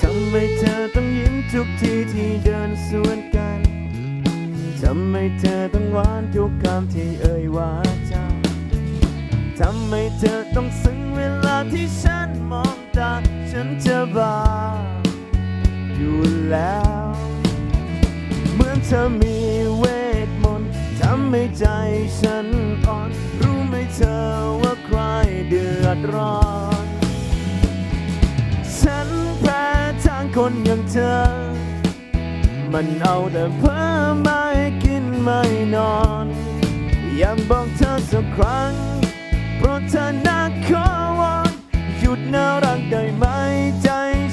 ทำไมเธอต้องยิ้มทุกทีที่เดินสวนกัน ทำไมเธอต้องหวานทุกคำที่เอ่ยวาจ ทำไมเธอต้องซึ้งเวลาที่ฉันมองตา ฉันจะบ้าอยู่แล้ว เหมือนเธอมีเวทมนต์ทำให้ใจฉันอ่อน รู้ไหมเธอว่าใครเดือดร้อน ฉันแพ้ทางคนอย่างเธอ มันเอาแต่เพ้อไม่กินไม่นอน อยากบอกเธอสักครั้ง เธอนะขอวอนหยุดน่ารักได้ไหมใจ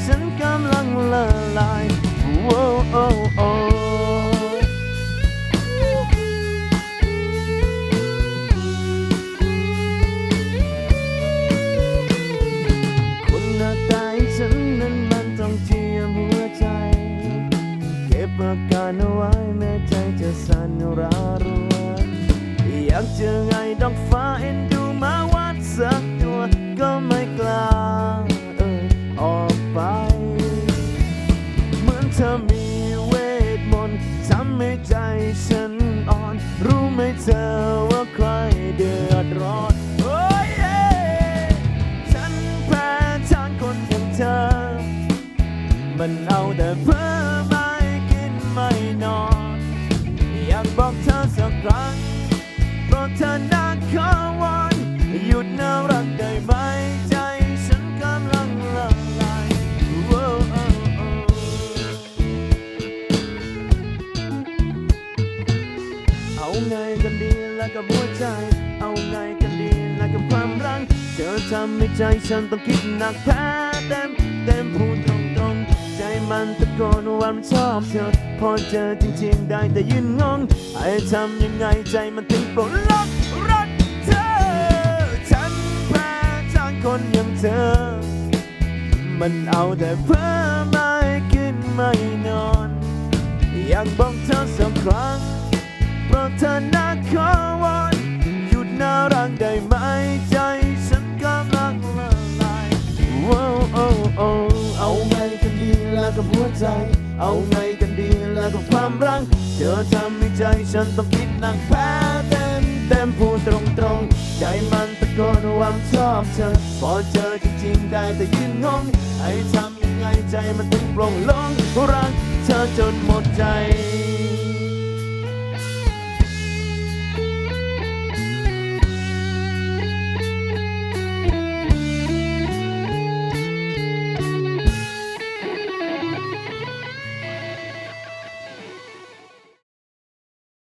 ฉันกำลังละลายโอ้โอ้โอ้คนหน้าตาให้ฉันนั้นมันต้องเจียมหัวใจ เก็บอาการเอาไว้แม้ใจจะสั่นระรัวอยากเจอไงดอก เธอมีเวทมนต์ทำให้ใจฉันอ่อน รู้ไหมเธอว่าใครเดือดร้อนโอ้ยเย่ฉันแพ้ทางคนอย่างเธอ มันเอาแต่เพ้อไม่กินไม่นอน อยากบอกเธอสักครั้งโปรดเธอนะขอวอนหยุดน่า ไงกันดีแล้วกับหัวใจ เอาไงกันดีแล้วกับความรัก เธอทำให้ใจฉันต้องคิดหนักแพ้เต็มเต็มพูดตรงๆใจมันตะโกนว่ามันชอบเธอ พอเจอจริงๆได้แต่ยืนงงให้ทำยังไงใจมันถึงปลดล็อกรักเธอ ฉันแพ้ทางคนอย่างเธอ มันเอาแต่เพ้อไม่กินไม่นอน อยากบอกเธอสักครั้ง ธอนะขอวอนหยุดน่ารักได้ไหมใจฉันกำลังละลายโอ้โอ้โอ้เอาไงกันดีแล้วกับหัวใจ เอาไงกันดีแล้วกับความรักเธอทำให้ใจฉันต้องคิดหนักแพ้เต็มเต็มพูดตรงตรงๆใจมันตะโกนว่าชอบเธอพอเจอจริงๆได้แต่ยืนงงให้ทำยังไงใจมันถึงโปร่งลงรักเธอจนหมดใจ